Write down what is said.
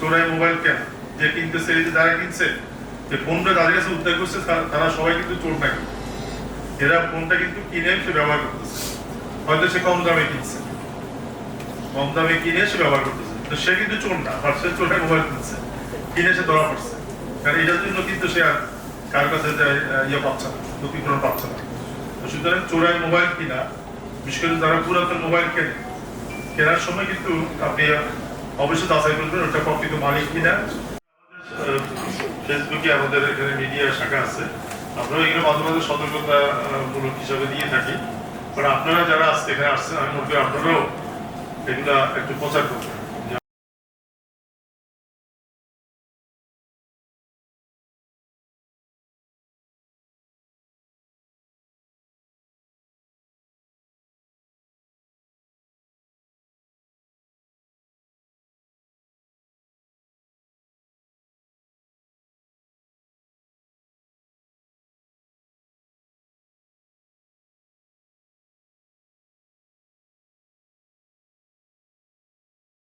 চোরাই মোবাইল কেন যে কিনতেছে এই যে যারা কিনছে, যে ফোনটা যাদের কাছে উদ্ধার করছে, তারা- সবাই কিন্তু চোর না কিন্তু। এরা ফোনটা কিন্তু কিনে সে ব্যবহার করতেছে। হয়তো সে কম দামে কিনছে। কম দামে কিনে সে ব্যবহার করতেছে। তো সে কিন্তু চোর না, আর সে চোরাই মোবাইল কিনছে। কিনে সে ধরা পড়ছে। কারণ এটার জন্য কিন্তু সে আর কার কাছে ইয়ে পাচ্ছে না, ক্ষতিপূরণ পাচ্ছে না। তো সুতরাং চোরাই মোবাইল কিনা, বিশেষ করে যারা পুরাতন মোবাইল কেনে, কেনার সময় কিন্তু আপনি অবশ্যই যাচাই করবেন ওটা প্রকৃত মালিক কিনা। ফেসবুকে আমাদের এখানে মিডিয়া শাখা আছে। আমরা এগুলো মাঝে মাঝে সতর্কতা মূলক হিসাবে দিয়ে থাকি। আপনারা যারা আজকে এখানে আসছেন, আমি মনে করি আপনারাও এগুলা একটু প্রচার করবেন।